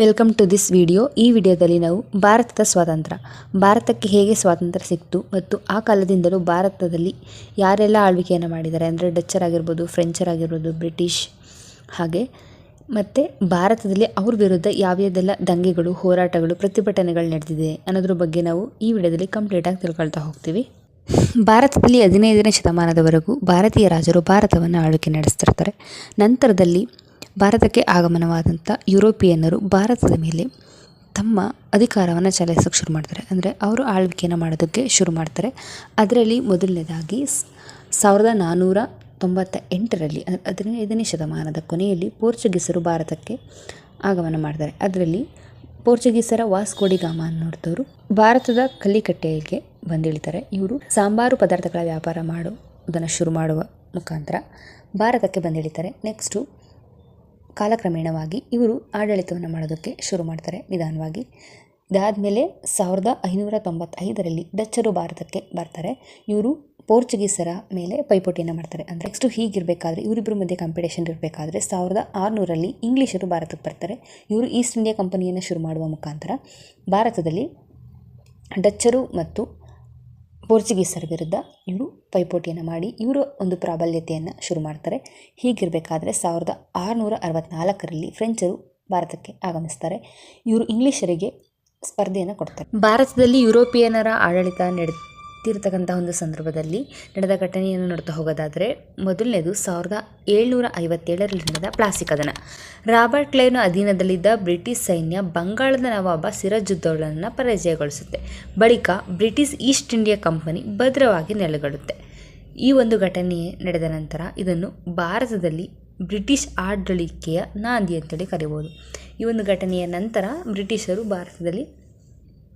Welcome to this video. ಈ ವಿಡಿಯೋದಲ್ಲಿ ನಾವು ಭಾರತದ ಸ್ವಾತಂತ್ರ್ಯ. ಭಾರತಕ್ಕೆ ಹೇಗೆ ಸ್ವಾತಂತ್ರ್ಯ ಸಿಕ್ತು ಮತ್ತು ಆ ಕಾಲದಿಂದಲೂ ಭಾರತದಲ್ಲಿ ಯಾರೆಲ್ಲ ಆಳ್ವಿಕೆಯನ್ನು ಮಾಡಿದ್ದಾರೆ ಅಂದರೆ ಡಚ್ಚರ್ ಆಗಿರ್ಬೋದು, ಫ್ರೆಂಚರ್ ಆಗಿರ್ಬೋದು, ಬ್ರಿಟಿಷ್ ಹಾಗೆ. ಮತ್ತು ಭಾರತದಲ್ಲಿ ಅವ್ರ ವಿರುದ್ಧ ಯಾವ್ಯಾವದೆಲ್ಲ ದಂಗೆಗಳು, ಹೋರಾಟಗಳು, ಪ್ರತಿಭಟನೆಗಳು ನಡೆದಿದೆ ಅನ್ನೋದ್ರ ಬಗ್ಗೆ ನಾವು ಈ ವಿಡಿಯೋದಲ್ಲಿ ಕಂಪ್ಲೀಟಾಗಿ ತಿಳ್ಕೊಳ್ತಾ ಹೋಗ್ತೀವಿ. ಭಾರತದಲ್ಲಿ ಹದಿನೈದನೇ ಶತಮಾನದವರೆಗೂ ಭಾರತೀಯ ರಾಜರು ಭಾರತವನ್ನು ಆಳ್ವಿಕೆ ನಡೆಸ್ತಿರ್ತಾರೆ ನಂತರದಲ್ಲಿ ಭಾರತಕ್ಕೆ ಆಗಮನವಾದಂಥ ಯುರೋಪಿಯನ್ನರು ಭಾರತದ ಮೇಲೆ ತಮ್ಮ ಅಧಿಕಾರವನ್ನು ಚಲಾಯಿಸೋಕೆ ಶುರು ಮಾಡ್ತಾರೆ. ಅಂದರೆ ಅವರು ಆಳ್ವಿಕೆಯನ್ನು ಮಾಡೋದಕ್ಕೆ ಶುರು ಮಾಡ್ತಾರೆ. ಅದರಲ್ಲಿ ಮೊದಲನೇದಾಗಿ ಸಾವಿರದ ನಾನ್ನೂರ ತೊಂಬತ್ತ ಎಂಟರಲ್ಲಿ ಹದಿನೈದನೇ ಶತಮಾನದ ಕೊನೆಯಲ್ಲಿ ಪೋರ್ಚುಗೀಸರು ಭಾರತಕ್ಕೆ ಆಗಮನ ಮಾಡ್ತಾರೆ. ಅದರಲ್ಲಿ ಪೋರ್ಚುಗೀಸರ ವಾಸ್ಕೋಡಿಗಾಮ ಅನ್ನೋರ್ದವರು ಭಾರತದ ಕಲ್ಲಿಕಟ್ಟೆಗೆ ಬಂದಿಳಿತಾರೆ. ಇವರು ಸಾಂಬಾರು ಪದಾರ್ಥಗಳ ವ್ಯಾಪಾರ ಮಾಡೋದನ್ನು ಶುರು ಮಾಡುವ ಮುಖಾಂತರ ಭಾರತಕ್ಕೆ ಬಂದಿಳಿತಾರೆ. ನೆಕ್ಸ್ಟು ಕಾಲಕ್ರಮೇಣವಾಗಿ ಇವರು ಆಡಳಿತವನ್ನು ಮಾಡೋದಕ್ಕೆ ಶುರು ಮಾಡ್ತಾರೆ ನಿಧಾನವಾಗಿ. ಇದಾದಮೇಲೆ ಸಾವಿರದ ಐನೂರ ತೊಂಬತ್ತೈದರಲ್ಲಿ ಡಚ್ಚರು ಭಾರತಕ್ಕೆ ಬರ್ತಾರೆ. ಇವರು ಪೋರ್ಚುಗೀಸರ ಮೇಲೆ ಪೈಪೋಟಿಯನ್ನು ಮಾಡ್ತಾರೆ. ಅಂದರೆ ನೆಕ್ಸ್ಟು ಹೀಗಿರಬೇಕಾದ್ರೆ ಇವರಿಬ್ಬರ ಮಧ್ಯೆ ಕಾಂಪಿಟೇಷನ್ ಇರಬೇಕಾದ್ರೆ ಸಾವಿರದ ಆರುನೂರಲ್ಲಿ ಇಂಗ್ಲೀಷರು ಭಾರತಕ್ಕೆ ಬರ್ತಾರೆ. ಇವರು ಈಸ್ಟ್ ಇಂಡಿಯಾ ಕಂಪನಿಯನ್ನು ಶುರು ಮಾಡುವ ಮುಖಾಂತರ ಭಾರತದಲ್ಲಿ ಡಚ್ಚರು ಮತ್ತು ಪೋರ್ಚುಗೀಸರ ವಿರುದ್ಧ ಇವರು ಪೈಪೋಟಿಯನ್ನು ಮಾಡಿ ಇವರು ಒಂದು ಪ್ರಾಬಲ್ಯತೆಯನ್ನು ಶುರು ಮಾಡ್ತಾರೆ. ಹೀಗಿರಬೇಕಾದ್ರೆ ಸಾವಿರದ ಆರುನೂರ ಅರವತ್ತ್ನಾಲ್ಕರಲ್ಲಿ ಫ್ರೆಂಚರು ಭಾರತಕ್ಕೆ ಆಗಮಿಸ್ತಾರೆ. ಇವರು ಇಂಗ್ಲಿಷರಿಗೆ ಸ್ಪರ್ಧೆಯನ್ನು ಕೊಡ್ತಾರೆ. ಭಾರತದಲ್ಲಿ ಯುರೋಪಿಯನ್ನರ ಆಡಳಿತ ನಡೆತಿರ್ತಕ್ಕಂಥ ಒಂದು ಸಂದರ್ಭದಲ್ಲಿ ನಡೆದ ಘಟನೆಯನ್ನು ನೋಡ್ತಾ ಹೋಗೋದಾದರೆ ಮೊದಲನೇದು ಸಾವಿರದ ಏಳ್ನೂರ ಐವತ್ತೇಳರಲ್ಲಿ ನಡೆದ ಪ್ಲಾಸ್ಟಿಕ್ ಕದನ ರಾಬರ್ಟ್ ಕ್ಲೈವ್ನ ಅಧೀನದಲ್ಲಿದ್ದ ಬ್ರಿಟಿಷ್ ಸೈನ್ಯ ಬಂಗಾಳದ ನವಾಬ ಸಿರಜುದ್ದೌಳನನ್ನು ಪರಿಚಯಗೊಳಿಸುತ್ತೆ. ಬಳಿಕ ಬ್ರಿಟಿಷ್ ಈಸ್ಟ್ ಇಂಡಿಯಾ ಕಂಪನಿ ಭದ್ರವಾಗಿ ನೆಲೆಗೊಳ್ಳುತ್ತೆ. ಈ ಒಂದು ಘಟನೆ ನಡೆದ ನಂತರ ಇದನ್ನು ಭಾರತದಲ್ಲಿ ಬ್ರಿಟಿಷ್ ಆಡಳಿಕೆಯ ನಾಂದಿ ಅಂತೇಳಿ ಕರಿಬೋದು. ಈ ಒಂದು ಘಟನೆಯ ನಂತರ ಬ್ರಿಟಿಷರು ಭಾರತದಲ್ಲಿ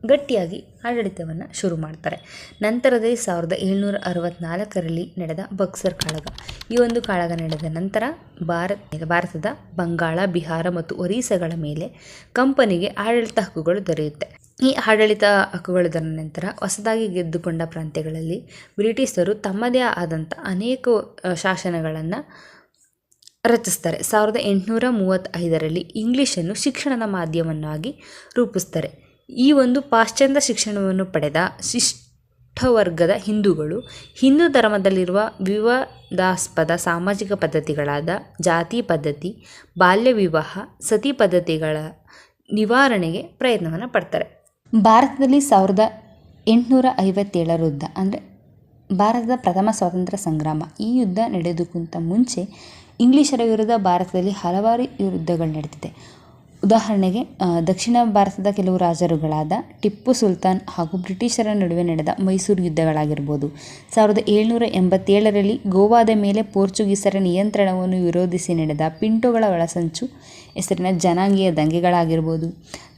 ಗಟ್ಟಿಯಾಗಿ ಆಡಳಿತವನ್ನು ಶುರು ಮಾಡ್ತಾರೆ. ನಂತರದಲ್ಲಿ ಸಾವಿರದ ಏಳ್ನೂರ ಅರವತ್ನಾಲ್ಕರಲ್ಲಿ ನಡೆದ ಬಕ್ಸರ್ ಕಾಳಗ. ಈ ಒಂದು ಕಾಳಗ ನಡೆದ ನಂತರ ಭಾರತ, ಭಾರತದ ಬಂಗಾಳ, ಬಿಹಾರ ಮತ್ತು ಒರಿಸ್ಸಾಗಳ ಮೇಲೆ ಕಂಪನಿಗೆ ಆಡಳಿತ ಹಕ್ಕುಗಳು ದೊರೆಯುತ್ತೆ. ಈ ಆಡಳಿತ ಹಕ್ಕುಗಳು ದೊರೆತ ನಂತರ ಹೊಸದಾಗಿ ಗೆದ್ದುಕೊಂಡ ಪ್ರಾಂತ್ಯಗಳಲ್ಲಿ ಬ್ರಿಟಿಷರು ತಮ್ಮದೇ ಆದಂಥ ಅನೇಕ ಶಾಸನಗಳನ್ನು ರಚಿಸ್ತಾರೆ. ಸಾವಿರದ ಎಂಟುನೂರ ಮೂವತ್ತೈದರಲ್ಲಿ ಇಂಗ್ಲೀಷನ್ನು ಶಿಕ್ಷಣದ ಮಾಧ್ಯಮವನ್ನಾಗಿ ರೂಪಿಸ್ತಾರೆ. ಈ ಒಂದು ಪಾಶ್ಚಾತ್ಯ ಶಿಕ್ಷಣವನ್ನು ಪಡೆದ ಶಿಷ್ಟವರ್ಗದ ಹಿಂದೂಗಳು ಹಿಂದೂ ಧರ್ಮದಲ್ಲಿರುವ ವಿವಾದಾಸ್ಪದ ಸಾಮಾಜಿಕ ಪದ್ಧತಿಗಳಾದ ಜಾತಿ ಪದ್ಧತಿ, ಬಾಲ್ಯ ವಿವಾಹ, ಸತಿ ಪದ್ಧತಿಗಳ ನಿವಾರಣೆಗೆ ಪ್ರಯತ್ನವನ್ನು ಪಡ್ತಾರೆ. ಭಾರತದಲ್ಲಿ ಸಾವಿರದ ಎಂಟುನೂರ ಐವತ್ತೇಳರ ಯುದ್ಧ ಅಂದರೆ ಭಾರತದ ಪ್ರಥಮ ಸ್ವಾತಂತ್ರ್ಯ ಸಂಗ್ರಾಮ, ಈ ಯುದ್ಧ ನಡೆಯೋದಕ್ಕಿಂತ ಮುಂಚೆ ಇಂಗ್ಲೀಷರ ವಿರುದ್ಧ ಭಾರತದಲ್ಲಿ ಹಲವಾರು ಯುದ್ಧಗಳು ನಡೆದಿದೆ ಉದಾಹರಣೆಗೆ ದಕ್ಷಿಣ ಭಾರತದ ಕೆಲವು ರಾಜರುಗಳಾದ ಟಿಪ್ಪು ಸುಲ್ತಾನ್ ಹಾಗೂ ಬ್ರಿಟಿಷರ ನಡುವೆ ನಡೆದ ಮೈಸೂರು ಯುದ್ಧಗಳಾಗಿರ್ಬೋದು. ಸಾವಿರದ ಏಳ್ನೂರ ಎಂಬತ್ತೇಳರಲ್ಲಿ ಗೋವಾದ ಮೇಲೆ ಪೋರ್ಚುಗೀಸರ ನಿಯಂತ್ರಣವನ್ನು ವಿರೋಧಿಸಿ ನಡೆದ ಪಿಂಟೋಗಳ ಒಳಸಂಚು ಹೆಸರಿನ ಜನಾಂಗೀಯ ದಂಗೆಗಳಾಗಿರ್ಬೋದು.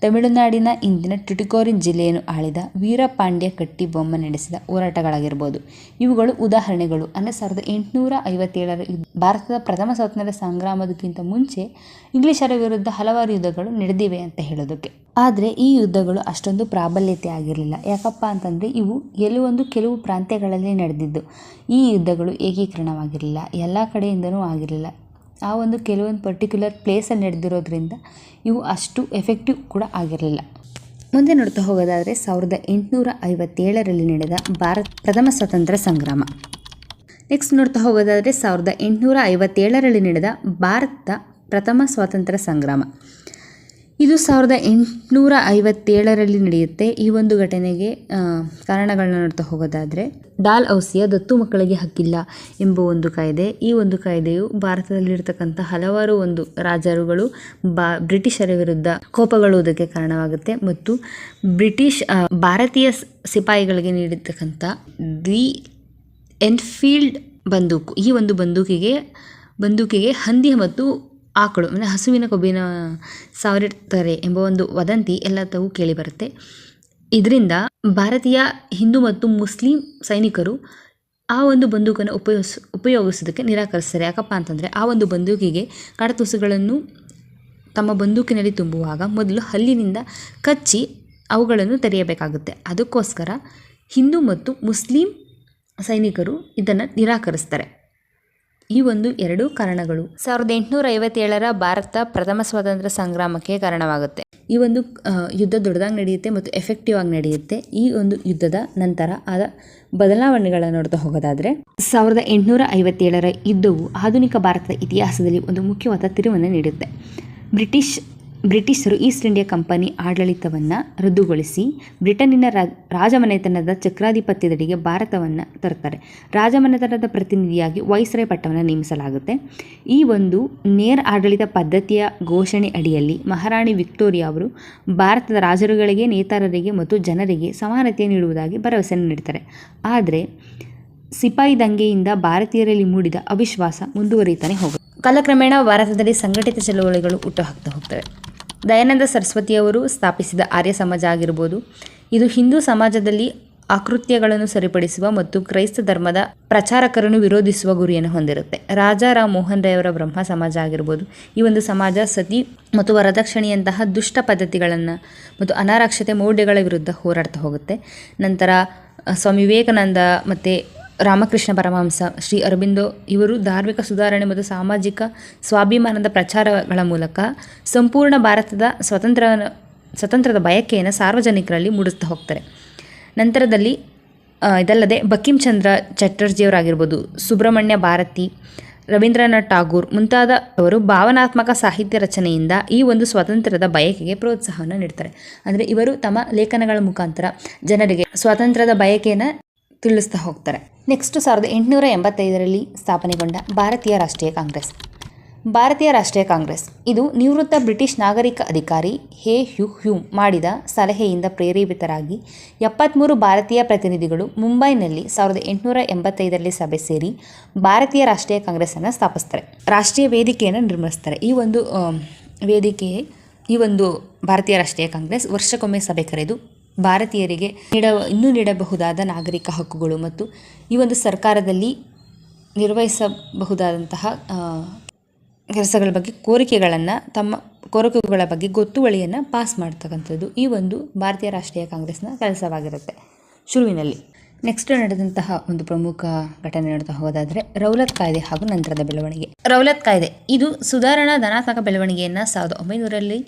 ತಮಿಳುನಾಡಿನ ಇಂದಿನ ಟುಟಿಕೋರಿನ್ ಜಿಲ್ಲೆಯನ್ನು ಆಳಿದ ವೀರಪಾಂಡ್ಯ ಕಟ್ಟಿಬೊಮ್ಮ ನಡೆಸಿದ ಹೋರಾಟಗಳಾಗಿರ್ಬೋದು. ಇವುಗಳು ಉದಾಹರಣೆಗಳು. ಅಂದರೆ ಸಾವಿರದ ಎಂಟುನೂರ ಐವತ್ತೇಳರ ಭಾರತದ ಪ್ರಥಮ ಸ್ವಾತಂತ್ರ್ಯ ಸಂಗ್ರಾಮದಕ್ಕಿಂತ ಮುಂಚೆ ಇಂಗ್ಲಿಷರ ವಿರುದ್ಧ ಹಲವಾರು ಯುದ್ಧಗಳು ನಡೆದಿವೆ ಅಂತ ಹೇಳೋದಕ್ಕೆ. ಆದರೆ ಈ ಯುದ್ಧಗಳು ಅಷ್ಟೊಂದು ಪ್ರಾಬಲ್ಯತೆ ಆಗಿರಲಿಲ್ಲ. ಯಾಕಪ್ಪ ಅಂತಂದರೆ ಇವು ಕೆಲವೊಂದು ಕೆಲವು ಪ್ರಾಂತ್ಯಗಳಲ್ಲಿ ನಡೆದಿದ್ದು. ಈ ಯುದ್ಧಗಳು ಏಕೀಕರಣವಾಗಿರಲಿಲ್ಲ. ಎಲ್ಲ ಕಡೆಯಿಂದನೂ ಆಗಿರಲಿಲ್ಲ. ಆ ಒಂದು ಕೆಲವೊಂದು ಪರ್ಟಿಕ್ಯುಲರ್ ಪ್ಲೇಸಲ್ಲಿ ನಡೆದಿರೋದ್ರಿಂದ ಇವು ಅಷ್ಟು ಎಫೆಕ್ಟಿವ್ ಕೂಡ ಆಗಿರಲಿಲ್ಲ. ಮುಂದೆ ನೋಡ್ತಾ ಹೋಗೋದಾದರೆ ಸಾವಿರದ ಎಂಟುನೂರ ಐವತ್ತೇಳರಲ್ಲಿ ನಡೆದ ಭಾರತ ಪ್ರಥಮ ಸ್ವಾತಂತ್ರ್ಯ ಸಂಗ್ರಾಮ. ನೆಕ್ಸ್ಟ್ ನೋಡ್ತಾ ಹೋಗೋದಾದರೆ ಸಾವಿರದ ಎಂಟುನೂರ ಐವತ್ತೇಳರಲ್ಲಿ ನಡೆದ ಭಾರತ ಪ್ರಥಮ ಸ್ವಾತಂತ್ರ್ಯ ಸಂಗ್ರಾಮ. ಇದು ಸಾವಿರದ ಎಂಟುನೂರ ಐವತ್ತೇಳರಲ್ಲಿ ನಡೆಯುತ್ತೆ. ಈ ಒಂದು ಘಟನೆಗೆ ಕಾರಣಗಳನ್ನ ನೋಡ್ತಾ ಹೋಗೋದಾದರೆ, ಡಾಲ್ ಔಸಿಯ ದತ್ತು ಮಕ್ಕಳಿಗೆ ಹಕ್ಕಿಲ್ಲ ಎಂಬ ಒಂದು ಕಾಯ್ದೆ. ಈ ಒಂದು ಕಾಯ್ದೆಯು ಭಾರತದಲ್ಲಿರ್ತಕ್ಕಂಥ ಹಲವಾರು ಒಂದು ರಾಜರುಗಳು, ಬಾ, ಬ್ರಿಟಿಷರ ವಿರುದ್ಧ ಕೋಪಗೊಳ್ಳುವುದಕ್ಕೆ ಕಾರಣವಾಗುತ್ತೆ ಮತ್ತು ಬ್ರಿಟಿಷ್ ಭಾರತೀಯ ಸಿಪಾಯಿಗಳಿಗೆ ನೀಡಿರ್ತಕ್ಕಂಥ ದಿ ಎನ್ಫೀಲ್ಡ್ ಬಂದೂಕು, ಈ ಒಂದು ಬಂದೂಕಿಗೆ ಬಂದೂಕಿಗೆ ಹಂದಿ ಮತ್ತು ಆಕಳು, ಅಂದರೆ ಹಸುವಿನ ಕೊಬ್ಬಿನ ತರೆ ಎಂಬ ಒಂದು ವದಂತಿ ಎಲ್ಲದವೂ ತಾವು ಕೇಳಿಬರುತ್ತೆ. ಇದರಿಂದ ಭಾರತೀಯ ಹಿಂದೂ ಮತ್ತು ಮುಸ್ಲಿಂ ಸೈನಿಕರು ಆ ಒಂದು ಬಂದೂಕನ್ನು ಉಪಯೋಗಿಸ್, ಉಪಯೋಗಿಸೋದಕ್ಕೆ ನಿರಾಕರಿಸ್ತಾರೆ. ಯಾಕಪ್ಪ ಅಂತಂದರೆ ಆ ಒಂದು ಬಂದೂಕಿಗೆ ಕಾಡತುಸುಗಳನ್ನು ತಮ್ಮ ಬಂದೂಕಿನಲ್ಲಿ ತುಂಬುವಾಗ ಮೊದಲು ಹಲ್ಲಿನಿಂದ ಕಚ್ಚಿ ಅವುಗಳನ್ನು ತೆರೆಯಬೇಕಾಗುತ್ತೆ. ಅದಕ್ಕೋಸ್ಕರ ಹಿಂದೂ ಮತ್ತು ಮುಸ್ಲಿಂ ಸೈನಿಕರು ಇದನ್ನು ನಿರಾಕರಿಸ್ತಾರೆ. ಈ ಒಂದು ಎರಡು ಕಾರಣಗಳು. ಸಾವಿರದ ಎಂಟುನೂರ ಐವತ್ತೇಳರ ಭಾರತ ಪ್ರಥಮ ಸ್ವಾತಂತ್ರ್ಯ ಸಂಗ್ರಾಮಕ್ಕೆ ಕಾರಣವಾಗುತ್ತೆ. ಈ ಒಂದು ಯುದ್ಧ ದೊಡ್ಡದಾಗಿ ನಡೆಯುತ್ತೆ ಮತ್ತು ಎಫೆಕ್ಟಿವ್ ಆಗಿ ನಡೆಯುತ್ತೆ. ಈ ಒಂದು ಯುದ್ಧದ ನಂತರ ಆದ ಬದಲಾವಣೆಗಳನ್ನು ನೋಡ್ತಾ ಹೋಗೋದಾದ್ರೆ ಸಾವಿರದ ಎಂಟುನೂರ ಐವತ್ತೇಳರ ಯುದ್ಧವು ಆಧುನಿಕ ಭಾರತದ ಇತಿಹಾಸದಲ್ಲಿ ಒಂದು ಮುಖ್ಯವಾದ ತಿರುವನ್ನು ನೀಡುತ್ತೆ. ಬ್ರಿಟಿಷ್ ಬ್ರಿಟಿಷರು ಈಸ್ಟ್ ಇಂಡಿಯಾ ಕಂಪನಿ ಆಡಳಿತವನ್ನು ರದ್ದುಗೊಳಿಸಿ ಬ್ರಿಟನ್ನಿನ ರಾಜಮನೆತನದ ಚಕ್ರಾಧಿಪತ್ಯದಡಿಗೆ ಭಾರತವನ್ನು ತರ್ತಾರೆ ರಾಜಮನೆತನದ ಪ್ರತಿನಿಧಿಯಾಗಿ ವೈಸ್ರಾಯ್ ಪಟ್ಟವನ್ನು ನೇಮಿಸಲಾಗುತ್ತೆ. ಈ ಒಂದು ನೇರ ಆಡಳಿತ ಪದ್ಧತಿಯ ಘೋಷಣೆ ಅಡಿಯಲ್ಲಿ ಮಹಾರಾಣಿ ವಿಕ್ಟೋರಿಯಾ ಅವರು ಭಾರತದ ರಾಜರುಗಳಿಗೆ, ನೇತಾರರಿಗೆ ಮತ್ತು ಜನರಿಗೆ ಸಮಾನತೆ ನೀಡುವುದಾಗಿ ಭರವಸೆ ನೀಡ್ತಾರೆ ಆದರೆ ಸಿಪಾಯಿ ದಂಗೆಯಿಂದ ಭಾರತೀಯರಲ್ಲಿ ಮೂಡಿದ ಅವಿಶ್ವಾಸ ಮುಂದುವರಿಯುತ್ತಾನೆ ಹೋಗುತ್ತೆ ಕಾಲಕ್ರಮೇಣ ಭಾರತದಲ್ಲಿ ಸಂಘಟಿತ ಚಳುವಳಿಗಳು ಹುಟ್ಟುಹಾಕ್ತಾ ಹೋಗ್ತವೆ. ದಯಾನಂದ ಸರಸ್ವತಿಯವರು ಸ್ಥಾಪಿಸಿದ ಆರ್ಯ ಸಮಾಜ ಆಗಿರ್ಬೋದು. ಇದು ಹಿಂದೂ ಸಮಾಜದಲ್ಲಿ ಆಕೃತ್ಯಗಳನ್ನು ಸರಿಪಡಿಸುವ ಮತ್ತು ಕ್ರೈಸ್ತ ಧರ್ಮದ ಪ್ರಚಾರಕರನ್ನು ವಿರೋಧಿಸುವ ಗುರಿಯನ್ನು ಹೊಂದಿರುತ್ತೆ. ರಾಜಾ ರಾಮ್ ಮೋಹನ್ ರಾಯವರ ಬ್ರಹ್ಮ ಸಮಾಜ ಆಗಿರ್ಬೋದು. ಈ ಒಂದು ಸಮಾಜ ಸತಿ ಮತ್ತು ವರದಕ್ಷಿಣೆಯಂತಹ ದುಷ್ಟ ಪದ್ಧತಿಗಳನ್ನು ಮತ್ತು ಅನಾರಕ್ಷತೆ ಮೌಢ್ಯಗಳ ವಿರುದ್ಧ ಹೋರಾಡ್ತಾ ಹೋಗುತ್ತೆ. ನಂತರ ಸ್ವಾಮಿ ವಿವೇಕಾನಂದ ಮತ್ತು ರಾಮಕೃಷ್ಣ ಪರಮಹಂಸ, ಶ್ರೀ ಅರಬಿಂದೋ, ಇವರು ಧಾರ್ಮಿಕ ಸುಧಾರಣೆ ಮತ್ತು ಸಾಮಾಜಿಕ ಸ್ವಾಭಿಮಾನದ ಪ್ರಚಾರಗಳ ಮೂಲಕ ಸಂಪೂರ್ಣ ಭಾರತದ ಸ್ವತಂತ್ರ ಸ್ವತಂತ್ರದ ಬಯಕೆಯನ್ನು ಸಾರ್ವಜನಿಕರಲ್ಲಿ ಮೂಡಿಸ್ತಾ ಹೋಗ್ತಾರೆ. ನಂತರದಲ್ಲಿ ಇದಲ್ಲದೆ ಬಕಿಂ ಚಂದ್ರ ಚಟರ್ಜಿಯವರಾಗಿರ್ಬೋದು, ಸುಬ್ರಹ್ಮಣ್ಯ ಭಾರತಿ, ರವೀಂದ್ರನಾಥ್ ಟಾಗೂರ್ ಮುಂತಾದವರು ಭಾವನಾತ್ಮಕ ಸಾಹಿತ್ಯ ರಚನೆಯಿಂದ ಈ ಒಂದು ಸ್ವಾತಂತ್ರ್ಯದ ಬಯಕೆಗೆ ಪ್ರೋತ್ಸಾಹವನ್ನು ನೀಡ್ತಾರೆ. ಅಂದರೆ ಇವರು ತಮ್ಮ ಲೇಖನಗಳ ಮುಖಾಂತರ ಜನರಿಗೆ ಸ್ವಾತಂತ್ರ್ಯದ ಬಯಕೆಯನ್ನು ತಿಳಿಸ್ತಾ ಹೋಗ್ತಾರೆ. ನೆಕ್ಸ್ಟ್ ಸಾವಿರದ ಎಂಟುನೂರ ಎಂಬತ್ತೈದರಲ್ಲಿ ಸ್ಥಾಪನೆಗೊಂಡ ಭಾರತೀಯ ರಾಷ್ಟ್ರೀಯ ಕಾಂಗ್ರೆಸ್. ಭಾರತೀಯ ರಾಷ್ಟ್ರೀಯ ಕಾಂಗ್ರೆಸ್, ಇದು ನಿವೃತ್ತ ಬ್ರಿಟಿಷ್ ನಾಗರಿಕ ಅಧಿಕಾರಿ ಹೇ ಹ್ಯೂ ಹ್ಯೂಮ್ ಮಾಡಿದ ಸಲಹೆಯಿಂದ ಪ್ರೇರೇಪಿತರಾಗಿ ಎಪ್ಪತ್ತ್ಮೂರು ಭಾರತೀಯ ಪ್ರತಿನಿಧಿಗಳು ಮುಂಬೈನಲ್ಲಿ ಸಾವಿರದ ಎಂಟುನೂರ ಎಂಬತ್ತೈದರಲ್ಲಿ ಸಭೆ ಸೇರಿ ಭಾರತೀಯ ರಾಷ್ಟ್ರೀಯ ಕಾಂಗ್ರೆಸ್ಸನ್ನು ಸ್ಥಾಪಿಸ್ತಾರೆ. ರಾಷ್ಟ್ರೀಯ ವೇದಿಕೆಯನ್ನು ನಿರ್ಮಿಸ್ತಾರೆ. ಈ ಒಂದು ವೇದಿಕೆ ಈ ಒಂದು ಭಾರತೀಯ ರಾಷ್ಟ್ರೀಯ ಕಾಂಗ್ರೆಸ್ ವರ್ಷಕ್ಕೊಮ್ಮೆ ಸಭೆ ಕರೆದು ಭಾರತೀಯರಿಗೆ ನೀಡ, ಇನ್ನೂ ನೀಡಬಹುದಾದ ನಾಗರಿಕ ಹಕ್ಕುಗಳು ಮತ್ತು ಈ ಒಂದು ಸರ್ಕಾರದಲ್ಲಿ ನಿರ್ವಹಿಸಬಹುದಾದಂತಹ ಕೆಲಸಗಳ ಬಗ್ಗೆ ಕೋರಿಕೆಗಳನ್ನು ತಮ್ಮ, ಕೋರಿಕೆಗಳ ಬಗ್ಗೆ ಗೊತ್ತುವಳಿಯನ್ನು ಪಾಸ್ ಮಾಡ್ತಕ್ಕಂಥದ್ದು ಈ ಒಂದು ಭಾರತೀಯ ರಾಷ್ಟ್ರೀಯ ಕಾಂಗ್ರೆಸ್ನ ಕೆಲಸವಾಗಿರುತ್ತೆ ಶುರುವಿನಲ್ಲಿ. ನೆಕ್ಸ್ಟ್ ನಡೆದಂತಹ ಒಂದು ಪ್ರಮುಖ ಘಟನೆ ನೋಡ್ತಾ ಹೋಗೋದಾದರೆ ರೌಲತ್ ಕಾಯ್ದೆ ಹಾಗೂ ನಂತರದ ಬೆಳವಣಿಗೆ. ರೌಲತ್ ಕಾಯ್ದೆ, ಇದು ಸುಧಾರಣಾ ಧನಾತ್ಮಕ ಬೆಳವಣಿಗೆಯನ್ನು ಸಾವಿರದ ಒಂಬೈನೂರಲ್ಲಿ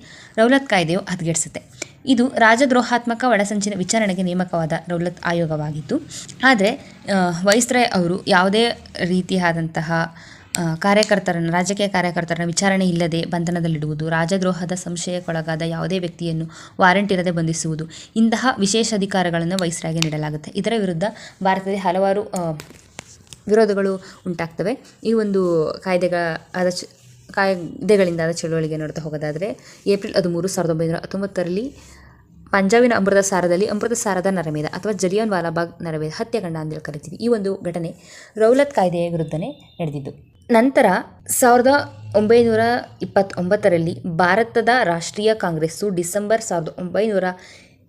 ರೌಲತ್ ಕಾಯ್ದೆಯು ಹದಗೆಡಿಸುತ್ತೆ. ಇದು ರಾಜದ್ರೋಹಾತ್ಮಕ ಒಳಸಂಚಿನ ವಿಚಾರಣೆಗೆ ನೇಮಕವಾದ ರೌಲತ್ ಆಯೋಗವಾಗಿತ್ತು. ಆದರೆ ವೈಸ್ರಾಯ್ ಅವರು ಯಾವುದೇ ರೀತಿಯಾದಂತಹ ಕಾರ್ಯಕರ್ತರನ್ನು, ರಾಜಕೀಯ ಕಾರ್ಯಕರ್ತರನ್ನು ವಿಚಾರಣೆ ಇಲ್ಲದೆ ಬಂಧನದಲ್ಲಿಡುವುದು, ರಾಜದ್ರೋಹದ ಸಂಶಯಕ್ಕೊಳಗಾದ ಯಾವುದೇ ವ್ಯಕ್ತಿಯನ್ನು ವಾರೆಂಟ್ ಇರದೆ ಬಂಧಿಸುವುದು, ಇಂತಹ ವಿಶೇಷ ಅಧಿಕಾರಗಳನ್ನು ವೈಸ್ರಾಯ್ಗೆ ನೀಡಲಾಗುತ್ತೆ. ಇದರ ವಿರುದ್ಧ ಭಾರತದಲ್ಲಿ ಹಲವಾರು ವಿರೋಧಗಳು ಉಂಟಾಗ್ತವೆ. ಈ ಒಂದು ಕಾಯ್ದೆಗಳ ಕಾಯ್ದೆಗಳಿಂದಾದ ಚಳುವಳಿಗೆ ನೋಡ್ತಾ ಹೋಗೋದಾದರೆ ಏಪ್ರಿಲ್ ಹದಿಮೂರು, ಸಾವಿರದ ಒಂಬೈನೂರ ಹತ್ತೊಂಬತ್ತರಲ್ಲಿ ಪಂಜಾಬಿನ ಅಮೃತ ಸಾರದಲ್ಲಿ ಅಮೃತ ಸಾರದ ನರಮೇಧ ಅಥವಾ ಜಲಿಯನ್ ವಾಲಾಬಾಗ್ ನರಮೇಧ ಹತ್ಯಾಕಾಂಡ ಅಂತೇಳಿ ಕರಿತೀವಿ. ಈ ಒಂದು ಘಟನೆ ರೌಲತ್ ಕಾಯ್ದೆಯ ವಿರುದ್ಧನೇ ನಡೆದಿದ್ದು. ನಂತರ ಸಾವಿರದ ಒಂಬೈನೂರ ಇಪ್ಪತ್ತೊಂಬತ್ತರಲ್ಲಿ ಭಾರತದ ರಾಷ್ಟ್ರೀಯ ಕಾಂಗ್ರೆಸ್ಸು ಡಿಸೆಂಬರ್ ಸಾವಿರದ ಒಂಬೈನೂರ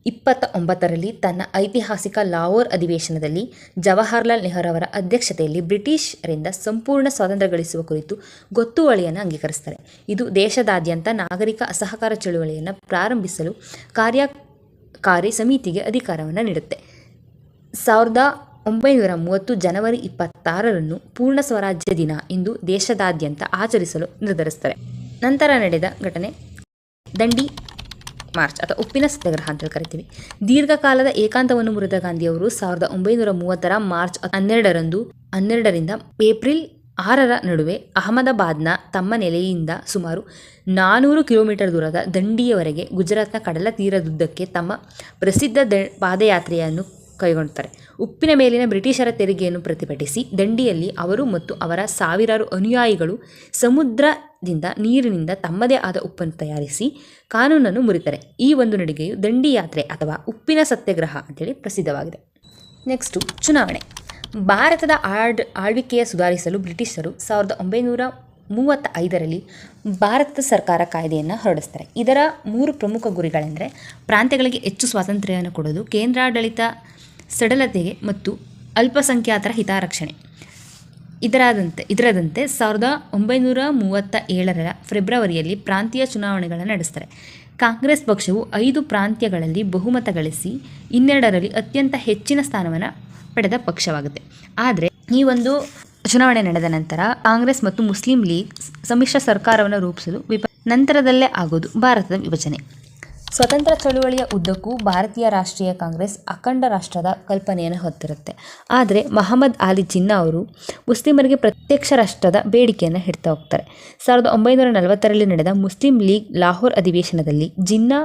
ಇಪ್ಪತ್ತ ಒಂಬತ್ತರಲ್ಲಿ ತನ್ನ ಐತಿಹಾಸಿಕ ಲಾವೋರ್ ಅಧಿವೇಶನದಲ್ಲಿ ಜವಾಹರ್ಲಾಲ್ ನೆಹರು ಅವರ ಅಧ್ಯಕ್ಷತೆಯಲ್ಲಿ ಬ್ರಿಟಿಷರಿಂದ ಸಂಪೂರ್ಣ ಸ್ವಾತಂತ್ರ್ಯ ಗಳಿಸುವ ಕುರಿತು ಗೊತ್ತುವಳಿಯನ್ನು ಅಂಗೀಕರಿಸ್ತಾರೆ ಇದು ದೇಶದಾದ್ಯಂತ ನಾಗರಿಕ ಅಸಹಕಾರ ಚಳುವಳಿಯನ್ನು ಪ್ರಾರಂಭಿಸಲು ಕಾರ್ಯಕಾರಿ ಸಮಿತಿಗೆ ಅಧಿಕಾರವನ್ನು ನೀಡುತ್ತೆ. ಸಾವಿರದ ಒಂಬೈನೂರ ಮೂವತ್ತು ಜನವರಿ ಇಪ್ಪತ್ತಾರರನ್ನು ಪೂರ್ಣ ಸ್ವರಾಜ್ಯ ದಿನ ಎಂದು ದೇಶದಾದ್ಯಂತ ಆಚರಿಸಲು ನಿರ್ಧರಿಸ್ತಾರೆ ನಂತರ ನಡೆದ ಘಟನೆ ದಂಡಿ ಮಾರ್ಚ್, ಅಥವಾ ಉಪ್ಪಿನ ಸತ್ಯಾಗ್ರಹ ಅಂತ ಕರಿತೀವಿ. ದೀರ್ಘಕಾಲದ ಏಕಾಂತವನ್ನು ಮುರಿದ ಗಾಂಧಿಯವರು ಸಾವಿರದ ಒಂಬೈನೂರ ಮೂವತ್ತರ ಮಾರ್ಚ್ ಹನ್ನೆರಡರಂದು, ಹನ್ನೆರಡರಿಂದ ಏಪ್ರಿಲ್ ಆರರ ನಡುವೆ ಅಹಮದಾಬಾದ್ನ ತಮ್ಮ ನೆಲೆಯಿಂದ ಸುಮಾರು ನಾನೂರು ಕಿಲೋಮೀಟರ್ ದೂರದ ದಂಡಿಯವರೆಗೆ ಗುಜರಾತ್ನ ಕಡಲ ತೀರದುದ್ದಕ್ಕೆ ತಮ್ಮ ಪ್ರಸಿದ್ಧ ದ ಪಾದಯಾತ್ರೆಯನ್ನು ಕೈಗೊಳ್ತಾರೆ ಉಪ್ಪಿನ ಮೇಲಿನ ಬ್ರಿಟಿಷರ ತೆರಿಗೆಯನ್ನು ಪ್ರತಿಭಟಿಸಿ ದಂಡಿಯಲ್ಲಿ ಅವರು ಮತ್ತು ಅವರ ಸಾವಿರಾರು ಅನುಯಾಯಿಗಳು ಸಮುದ್ರದಿಂದ ನೀರಿನಿಂದ ತಮ್ಮದೇ ಆದ ಉಪ್ಪನ್ನು ತಯಾರಿಸಿ ಕಾನೂನನ್ನು ಮುರಿತಾರೆ. ಈ ಒಂದು ನಡಿಗೆಯು ದಂಡಿ ಯಾತ್ರೆ ಅಥವಾ ಉಪ್ಪಿನ ಸತ್ಯಾಗ್ರಹ ಅಂತೇಳಿ ಪ್ರಸಿದ್ಧವಾಗಿದೆ. ನೆಕ್ಸ್ಟು ಚುನಾವಣೆ. ಭಾರತದ ಆಡ್ ಆಳ್ವಿಕೆಯ ಸುಧಾರಿಸಲು ಬ್ರಿಟಿಷರು ಸಾವಿರದ ಒಂಬೈನೂರ ಮೂವತ್ತ ಐದರಲ್ಲಿ ಭಾರತ ಸರ್ಕಾರ ಕಾಯ್ದೆಯನ್ನು ಹೊರಡಿಸ್ತಾರೆ. ಇದರ ಮೂರು ಪ್ರಮುಖ ಗುರಿಗಳೆಂದರೆ ಪ್ರಾಂತ್ಯಗಳಿಗೆ ಹೆಚ್ಚು ಸ್ವಾತಂತ್ರ್ಯವನ್ನು ಕೊಡೋದು, ಕೇಂದ್ರಾಡಳಿತ ಸಡಲತೆಗೆ ಮತ್ತು ಅಲ್ಪಸಂಖ್ಯಾತರ ಹಿತರಕ್ಷಣೆ. ಇದರಾದಂತೆ, ಇದರದಂತೆ ಸಾವಿರದ ಒಂಬೈನೂರ ಮೂವತ್ತ ಏಳರ ಫೆಬ್ರವರಿಯಲ್ಲಿ ಪ್ರಾಂತೀಯ ಚುನಾವಣೆಗಳನ್ನು ನಡೆಸ್ತಾರೆ. ಕಾಂಗ್ರೆಸ್ ಪಕ್ಷವು ಐದು ಪ್ರಾಂತ್ಯಗಳಲ್ಲಿ ಬಹುಮತ ಗಳಿಸಿ ಇನ್ನೆರಡರಲ್ಲಿ ಅತ್ಯಂತ ಹೆಚ್ಚಿನ ಸ್ಥಾನವನ್ನು ಪಡೆದ ಪಕ್ಷವಾಗುತ್ತೆ. ಆದರೆ ಈ ಒಂದು ಚುನಾವಣೆ ನಡೆದ ನಂತರ ಕಾಂಗ್ರೆಸ್ ಮತ್ತು ಮುಸ್ಲಿಂ ಲೀಗ್ ಸಮ್ಮಿಶ್ರ ಸರ್ಕಾರವನ್ನು ರೂಪಿಸಲು ವಿಪ ನಂತರದಲ್ಲೇ ಆಗೋದು ಭಾರತದ ವಿಭಜನೆ. ಸ್ವತಂತ್ರ ಚಳುವಳಿಯ ಉದ್ದಕ್ಕೂ ಭಾರತೀಯ ರಾಷ್ಟ್ರೀಯ ಕಾಂಗ್ರೆಸ್ ಅಖಂಡ ರಾಷ್ಟ್ರದ ಕಲ್ಪನೆಯನ್ನು ಹೊತ್ತಿರುತ್ತೆ. ಆದರೆ ಮಹಮ್ಮದ್ ಅಲಿ ಜಿನ್ನಾ ಅವರು ಮುಸ್ಲಿಮರಿಗೆ ಪ್ರತ್ಯಕ್ಷ ರಾಷ್ಟ್ರದ ಬೇಡಿಕೆಯನ್ನು ಹಿಡ್ತಾ ಹೋಗ್ತಾರೆ. ಸಾವಿರದ ಒಂಬೈನೂರ ನಲವತ್ತರಲ್ಲಿ ನಡೆದ ಮುಸ್ಲಿಂ ಲೀಗ್ ಲಾಹೋರ್ ಅಧಿವೇಶನದಲ್ಲಿ ಜಿನ್ನಾ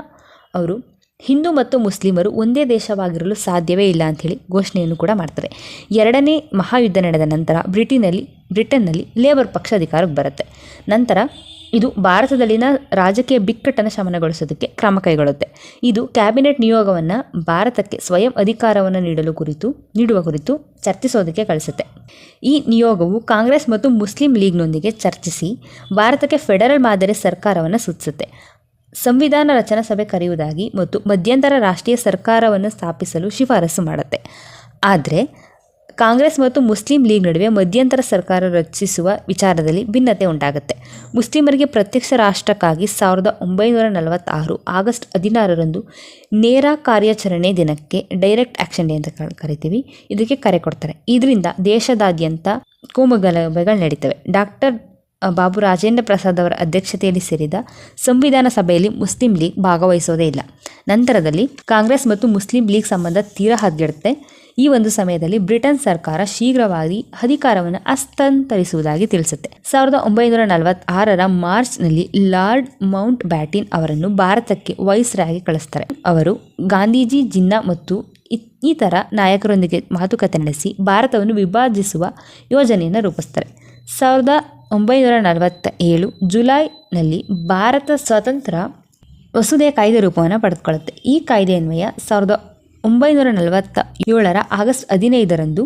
ಅವರು ಹಿಂದೂ ಮತ್ತು ಮುಸ್ಲಿಮರು ಒಂದೇ ದೇಶವಾಗಿರಲು ಸಾಧ್ಯವೇ ಇಲ್ಲ ಅಂಥೇಳಿ ಘೋಷಣೆಯನ್ನು ಕೂಡ ಮಾಡ್ತಾರೆ. ಎರಡನೇ ಮಹಾಯುದ್ಧ ನಡೆದ ನಂತರ ಬ್ರಿಟನ್ನಲ್ಲಿ ಬ್ರಿಟನ್ನಲ್ಲಿ ಲೇಬರ್ ಪಕ್ಷ ಅಧಿಕಾರಕ್ಕೆ ಬರುತ್ತೆ. ನಂತರ ಇದು ಭಾರತದಲ್ಲಿನ ರಾಜಕೀಯ ಬಿಕ್ಕಟ್ಟನ್ನು ಶಮನಗೊಳಿಸೋದಕ್ಕೆ ಕ್ರಮ ಕೈಗೊಳ್ಳುತ್ತೆ. ಇದು ಕ್ಯಾಬಿನೆಟ್ ನಿಯೋಗವನ್ನು ಭಾರತಕ್ಕೆ ಸ್ವಯಂ ಅಧಿಕಾರವನ್ನು ನೀಡಲು ಕುರಿತು, ನೀಡುವ ಕುರಿತು ಚರ್ಚಿಸೋದಕ್ಕೆ ಕಳಿಸುತ್ತೆ. ಈ ನಿಯೋಗವು ಕಾಂಗ್ರೆಸ್ ಮತ್ತು ಮುಸ್ಲಿಂ ಲೀಗ್ನೊಂದಿಗೆ ಚರ್ಚಿಸಿ, ಭಾರತಕ್ಕೆ ಫೆಡರಲ್ ಮಾದರಿ ಸರ್ಕಾರವನ್ನು ಸೂಚಿಸುತ್ತೆ. ಸಂವಿಧಾನ ರಚನಾ ಸಭೆ ಕರೆಯುವುದಾಗಿ ಮತ್ತು ಮಧ್ಯಂತರ ರಾಷ್ಟ್ರೀಯ ಸರ್ಕಾರವನ್ನು ಸ್ಥಾಪಿಸಲು ಶಿಫಾರಸು ಮಾಡುತ್ತೆ. ಆದರೆ, ಕಾಂಗ್ರೆಸ್ ಮತ್ತು ಮುಸ್ಲಿಂ ಲೀಗ್ ನಡುವೆ ಮಧ್ಯಂತರ ಸರ್ಕಾರ ರಚಿಸುವ ವಿಚಾರದಲ್ಲಿ ಭಿನ್ನತೆ ಉಂಟಾಗುತ್ತೆ. ಮುಸ್ಲಿಮರಿಗೆ ಪ್ರತ್ಯಕ್ಷ ರಾಷ್ಟ್ರಕ್ಕಾಗಿ ಸಾವಿರದ ಒಂಬೈನೂರ ನಲವತ್ತಾರು ಆಗಸ್ಟ್ ಹದಿನಾರರಂದು ನೇರ ಕಾರ್ಯಾಚರಣೆ ದಿನಕ್ಕೆ ಡೈರೆಕ್ಟ್ ಆ್ಯಕ್ಷನ್ ಡೇ ಅಂತ ಕರಿತೀವಿ. ಇದಕ್ಕೆ ಕರೆ ಕೊಡ್ತಾರೆ. ಇದರಿಂದ ದೇಶದಾದ್ಯಂತ ಕೋಮುಗಲಭೆಗಳು ನಡೀತವೆ. ಡಾಕ್ಟರ್ ಬಾಬು ರಾಜೇಂದ್ರ ಪ್ರಸಾದ್ ಅವರ ಅಧ್ಯಕ್ಷತೆಯಲ್ಲಿ ಸೇರಿದ ಸಂವಿಧಾನ ಸಭೆಯಲ್ಲಿ ಮುಸ್ಲಿಂ ಲೀಗ್ ಭಾಗವಹಿಸೋದೇ ಇಲ್ಲ. ನಂತರದಲ್ಲಿ ಕಾಂಗ್ರೆಸ್ ಮತ್ತು ಮುಸ್ಲಿಂ ಲೀಗ್ ಸಂಬಂಧ ತೀರಾ ಹದಗೆಡುತ್ತೆ. ಈ ಒಂದು ಸಮಯದಲ್ಲಿ ಬ್ರಿಟನ್ ಸರ್ಕಾರ ಶೀಘ್ರವಾಗಿ ಅಧಿಕಾರವನ್ನು ಹಸ್ತಾಂತರಿಸುವುದಾಗಿ ತಿಳಿಸುತ್ತೆ. ಸಾವಿರದ ಒಂಬೈನೂರ ಮಾರ್ಚ್ನಲ್ಲಿ ಲಾರ್ಡ್ ಮೌಂಟ್ ಬ್ಯಾಟಿನ್ ಅವರನ್ನು ಭಾರತಕ್ಕೆ ವೈಸ್ರಾಗಿ ಕಳಿಸ್ತಾರೆ. ಅವರು ಗಾಂಧೀಜಿ, ಜಿನ್ನಾ ಮತ್ತು ಇ- ಇತರ ನಾಯಕರೊಂದಿಗೆ ಮಾತುಕತೆ ನಡೆಸಿ ಭಾರತವನ್ನು ವಿಭಜಿಸುವ ಯೋಜನೆಯನ್ನು ರೂಪಿಸ್ತಾರೆ. ಸಾವಿರದ ಒಂಬೈನೂರ ನಲವತ್ತ ಏಳು ಜುಲೈನಲ್ಲಿ ಭಾರತ ಸ್ವತಂತ್ರ ವಸುದೆಯ ಕಾಯ್ದೆ ರೂಪವನ್ನು ಪಡೆದುಕೊಳ್ಳುತ್ತೆ. ಈ ಕಾಯ್ದೆ ಅನ್ವಯ ಸಾವಿರದ ಒಂಬೈನೂರ ನಲವತ್ತ ಏಳರ ಆಗಸ್ಟ್ ಹದಿನೈದರಂದು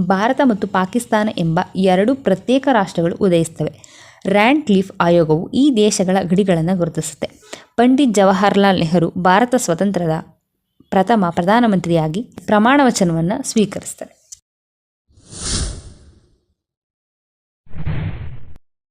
ಭಾರತ ಮತ್ತು ಪಾಕಿಸ್ತಾನ ಎಂಬ ಎರಡು ಪ್ರತ್ಯೇಕ ರಾಷ್ಟ್ರಗಳು ಉದಯಿಸ್ತವೆ ರ್ಯಾಂಡ್ ಆಯೋಗವು ಈ ದೇಶಗಳ ಗಡಿಗಳನ್ನು ಗುರುತಿಸುತ್ತೆ. ಪಂಡಿತ್ ಜವಾಹರ್ಲಾಲ್ ನೆಹರು ಭಾರತ ಸ್ವತಂತ್ರದ ಪ್ರಥಮ ಪ್ರಧಾನಮಂತ್ರಿಯಾಗಿ ಪ್ರಮಾಣ ವಚನವನ್ನು ಸ್ವೀಕರಿಸ್ತಾರೆ